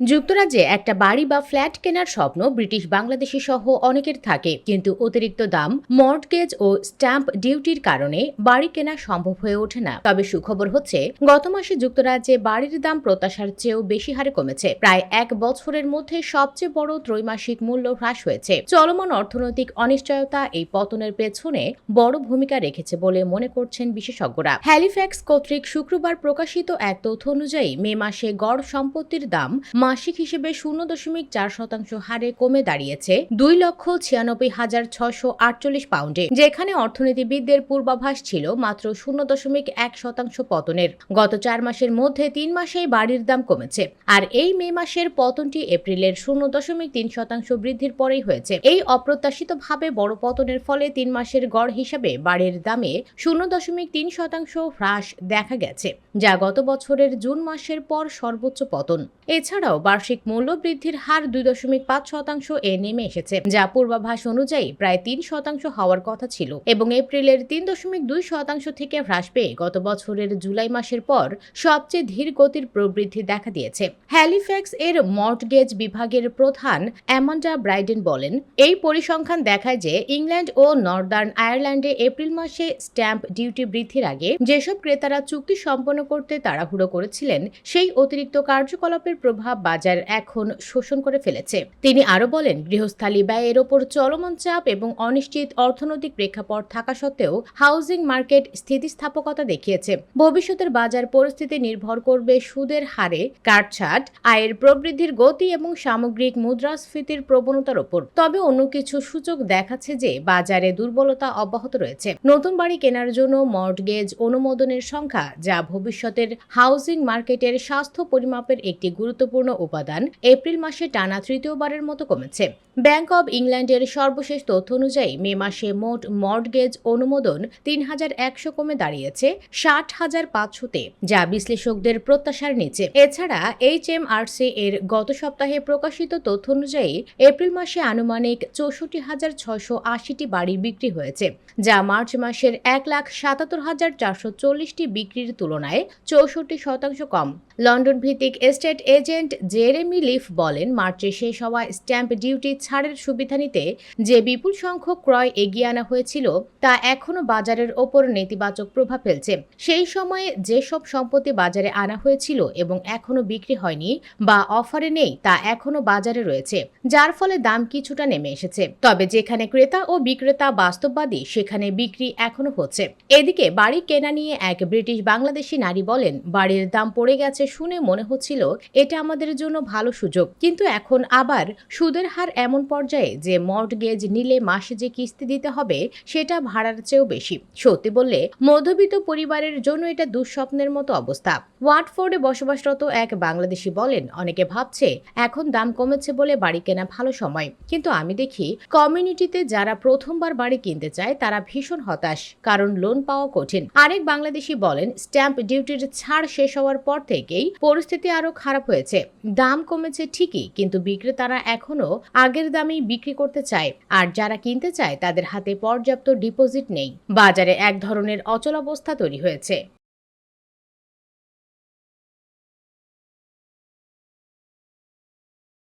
যুক্তরাজ্যে একটা বাড়ি বা ফ্ল্যাট কেনার স্বপ্ন ব্রিটিশ বাংলাদেশি সহ অনেকের থাকে, কিন্তু অতিরিক্ত দাম, মর্টগেজ ও স্ট্যাম্প ডিউটির কারণে বাড়ি কেনা সম্ভব হয়ে ওঠে না। তবে সুখবর হচ্ছে, গত মাসে যুক্তরাজ্যে বাড়ির দাম প্রত্যাশার চেয়েও বেশি হারে কমেছে। প্রায় এক বছরের মধ্যে সবচেয়ে বড় ত্রৈমাসিক মূল্য হ্রাস হয়েছে। চলমান অর্থনৈতিক অনিশ্চয়তা এই পতনের পেছনে বড় ভূমিকা রেখেছে বলে মনে করছেন বিশেষজ্ঞরা। হ্যালিফ্যাক্স কর্তৃক শুক্রবার প্রকাশিত এক তথ্য অনুযায়ী, মে মাসে গড় সম্পত্তির দাম মাসিক হিসেবে শূন্য দশমিক চার শতাংশ হারে কমে দাঁড়িয়েছে দুই লক্ষ ছিয়ানব্বই হাজার ছশো আটচল্লিশ পাউন্ডে, যেখানে অর্থনীতিবিদদের পূর্বাভাস ছিল মাত্র শূন্য দশমিক এক শতাংশ পতনের। গত চার মাসের মধ্যে তিন মাসেই বাড়ির দাম কমেছে, আর এই মে মাসের পতনটি এপ্রিলের শূন্য দশমিক তিন শতাংশ বৃদ্ধির পরেই হয়েছে। এই অপ্রত্যাশিতভাবে বড় পতনের ফলে তিন মাসের গড় হিসাবে বাড়ির দামে শূন্য দশমিক তিন শতাংশ হ্রাস দেখা গেছে, যা গত বছরের জুন মাসের পর সর্বোচ্চ পতন। এছাড়াও বার্ষিক মূল্য বৃদ্ধির হার দুই দশমিক পাঁচ শতাংশ এ নেমে এসেছে, যা পূর্বাভাস অনুযায়ী প্রায় তিন শতাংশ হওয়ার কথা ছিল এবং এপ্রিলের তিন দশমিক দুই শতাংশ থেকে হ্রাস পেয়ে গত বছরের জুলাই মাসের পর সবচেয়ে ধীর গতির প্রবৃদ্ধি দেখা দিয়েছে। হ্যালিফ্যাক্স এর মর্টগেজ বিভাগের প্রধান অ্যামান্ডা ব্রাইডেন বলেন, এই পরিসংখ্যান দেখায় যে ইংল্যান্ড ও নর্দার্ন আয়ারল্যান্ডে এপ্রিল মাসে স্ট্যাম্প ডিউটি বৃদ্ধির আগে যেসব ক্রেতারা চুক্তি সম্পন্ন করতে তাড়াহুড়ো করেছিলেন, সেই অতিরিক্ত কার্যকলাপের প্রভাব বাজার এখন শোষণ করে ফেলেছে। তিনি আরও বলেন, গৃহস্থালী ব্যয়ের ওপর চলমান চাপ এবং অনিশ্চিত অর্থনৈতিক প্রেক্ষাপট থাকা সত্ত্বেও হাউজিং মার্কেট স্থিতিস্থাপকতা দেখিয়েছে। ভবিষ্যতের বাজার পরিস্থিতি নির্ভর করবে সুদের হারে, কাটছাট, আয়ের প্রবৃদ্ধির গতি এবং সামগ্রিক মুদ্রাস্ফীতির প্রবণতার ওপর। তবে অন্য কিছু সূচক দেখাচ্ছে যে বাজারে দুর্বলতা অব্যাহত রয়েছে। নতুন বাড়ি কেনার জন্য মর্টগেজ অনুমোদনের সংখ্যা, যা ভবিষ্যতের হাউজিং মার্কেটের স্বাস্থ্য পরিমাপের একটি গুরুত্বপূর্ণ উপাদান এপ্রিল মাসে টানা তৃতীয়বারের মতো কমেছে। ব্যাংক অব ইংল্যান্ডের সর্বশেষ তথ্য অনুযায়ী মে মাসে মোট মর্টগেজ অনুমোদন তিন হাজার একশো কমে দাঁড়িয়েছে, ষাট হাজার পাঁচশোতে, যা বিশ্লেষকদের প্রত্যাশার নিচে। এছাড়া এইচ এম আরসি এর গত সপ্তাহে প্রকাশিত তথ্য অনুযায়ী এপ্রিল মাসে আনুমানিক চৌষট্টি হাজার ছয়শো আশিটি বাড়ি বিক্রি হয়েছে, যা মার্চ মাসের এক লাখ সাতাত্তর হাজার চারশো চল্লিশটি বিক্রির তুলনায় চৌষট্টি শতাংশ কম। লন্ডন ভিত্তিক এস্টেট এজেন্ট জেরেমি লিফ বলেন মার্চে শেষ হওয়া স্ট্যাম্প ডিউটি ছাড়ের সুবিধা নিতে যে বিপুল সংখ্যক ক্রয় এগিয়ে আনা হয়েছিল, তা এখনও বাজারের ওপর নেতিবাচক প্রভাব ফেলছে। সেই সময়ে যেসব সম্পত্তি বাজারে আনা হয়েছিল এবং এখনও বিক্রি হয়নি বা অফারে নেই, তা এখনও বাজারে রয়েছে, যার ফলে দাম কিছুটা নেমে এসেছে। তবে যেখানে ক্রেতা ও বিক্রেতা বাস্তববাদী, সেখানে বিক্রি এখনও হচ্ছে। এদিকে বাড়ি কেনা নিয়ে এক ব্রিটিশ বাংলাদেশি নারী বলেন, বাড়ির দাম পড়ে গেছে শুনে মনে হচ্ছিল, এটা আমাদের জন্য ভালো সুযোগ। কিন্তু এখন আবার সুদের হার এমন পর্যায়ে যে মর্টগেজ নিলে মাসে যে কিস্তি দিতে হবে, সেটা ভাড়ার চেয়েও বেশি। সত্যি বললে, মধ্যবিত্ত পরিবারের জন্য এটা দুঃস্বপ্নের মতো অবস্থা। ওয়াটফোর্ডে বসবাসরত এক বাংলাদেশি বলেন, অনেকে ভাবছে, এখন দাম কমেছে বলে বাড়ি কেনা ভালো সময়। কিন্তু আমি দেখি, কমিউনিটিতে যারা প্রথমবার বাড়ি কিনতে চায়, তারা ভীষণ হতাশ, কারণ লোন পাওয়া কঠিন। আরেক বাংলাদেশি বলেন, স্ট্যাম্প ডিউটির ছাড় শেষ হওয়ার পর থেকেই পরিস্থিতি আরও খারাপ হয়েছে। দাম কমেছে ঠিকই, কিন্তু বিক্রেতারা এখনও আগের দামেই বিক্রি করতে চায়। আর যারা কিনতে চায়, তাদের হাতে পর্যাপ্ত ডিপোজিট নেই। বাজারে এক ধরনের অচল অবস্থা তৈরি হয়েছে।